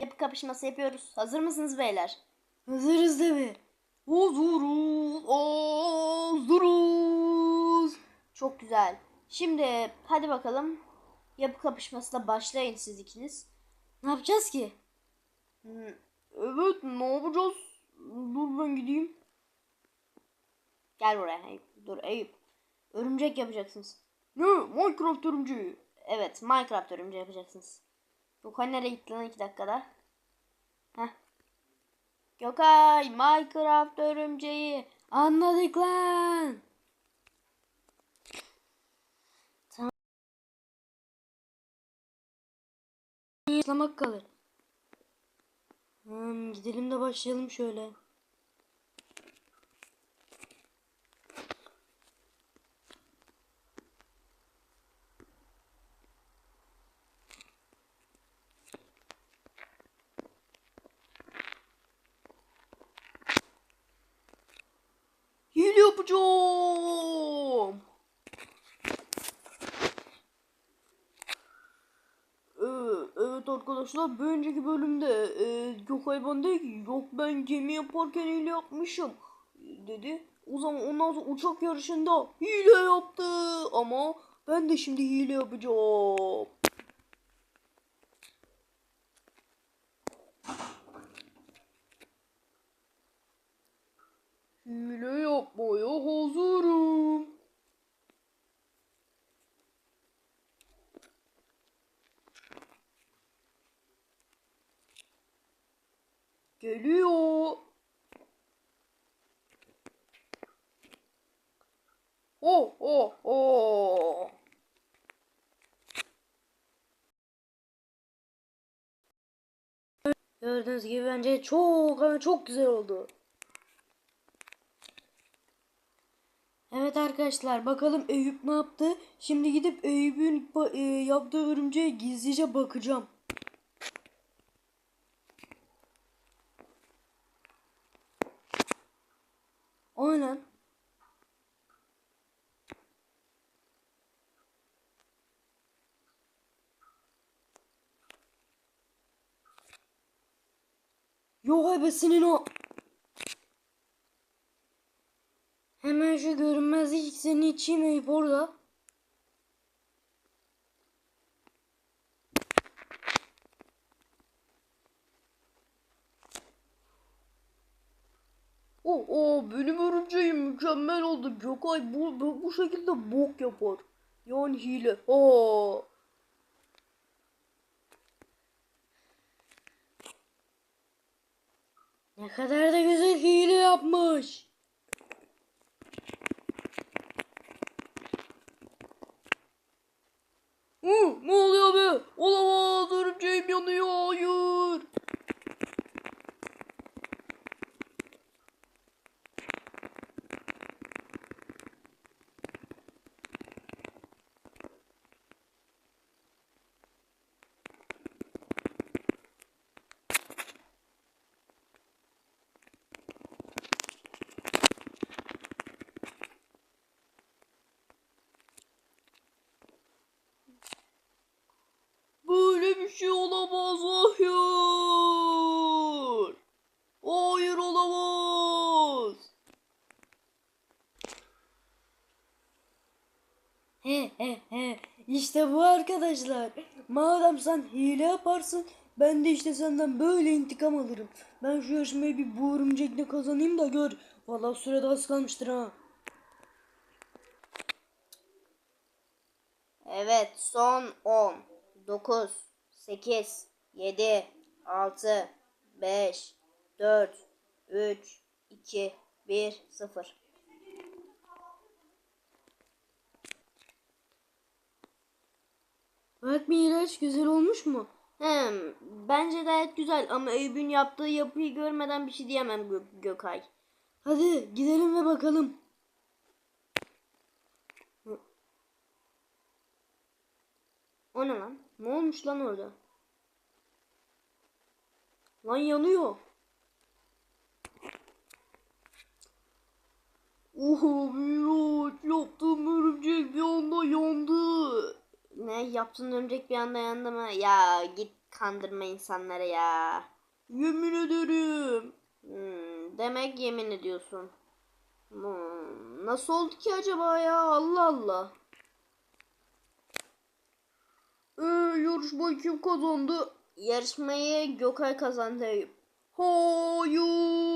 Yapı kapışması yapıyoruz. Hazır mısınız beyler? Hazırız mi? Hazırız. Hazırız. Çok güzel. Şimdi hadi bakalım. Yapı kapışmasına başlayın siz ikiniz. Ne yapacağız ki? Hmm, Evet ne yapacağız? Dur ben gideyim. Gel buraya Eyüp. Dur Eyüp. Örümcek yapacaksınız. Ne? Minecraft örümceği. Evet Minecraft örümceği yapacaksınız. Gökay nereye gitti lan iki dakikada? Heh. Gökay Minecraft örümceği. Anladık lan. Tamam. Yaşlamak kalır. Hmm, gidelim de başlayalım şöyle. Hile yapacağım. Ee, evet arkadaşlar bir önceki bölümde e, Gökay bana dedi ki yok ben gemi yaparken hile yapmışım dedi. O zaman ondan sonra uçak yarışında hile yaptı ama ben de şimdi hile yapacağım. Geliyor. Oh oh oh. Gördüğünüz gibi bence çok ama çok güzel oldu. Evet arkadaşlar bakalım Eyüp ne yaptı? Şimdi gidip Eyüp'ün e, yaptığı örümceğe gizlice bakacağım. Yok ebesinin o. Hemen şu görünmezlik iksirini içeyim Eyüp orada. Oh oh benim örümceğim mükemmel oldu. Gökay bu, bu, bu şekilde bok yapar. Yani hile. Ha. Ne kadar da güzel. hile yapmış. Hı, ne oluyor be? Olamaz örümceğim yanıyor. Hayır. Böyle bir şey olamaz. Hayır. Hayır olamaz. He he he. İşte bu arkadaşlar. Madem sen hile yaparsın ben de işte senden böyle intikam alırım. Ben şu yarışmayı bir bu örümcekle kazanayım da gör. Vallahi sürede az kalmıştır ha. Evet son 10, 9, 8, 7, 6, 5, 4, 3, 2, 1, 0. Bak Miraç güzel olmuş mu? Hem bence gayet güzel ama Eyüp'ün yaptığı yapıyı görmeden bir şey diyemem Gö- Gökay. Hadi gidelim ve bakalım. O ne lan? Ne olmuş lan orada? Lan yanıyor. Oha Miraç yaptığım örümcek bir anda yandı. Ne yaptığın örümcek bir anda yandı mı? Ya git kandırma insanları ya. Yemin ederim. Hmm, demek yemin ediyorsun. Hmm, nasıl oldu ki acaba ya? Allah Allah. Ee, yarışmayı kim kazandı? Yarışmayı Gökay kazandı. Hayır.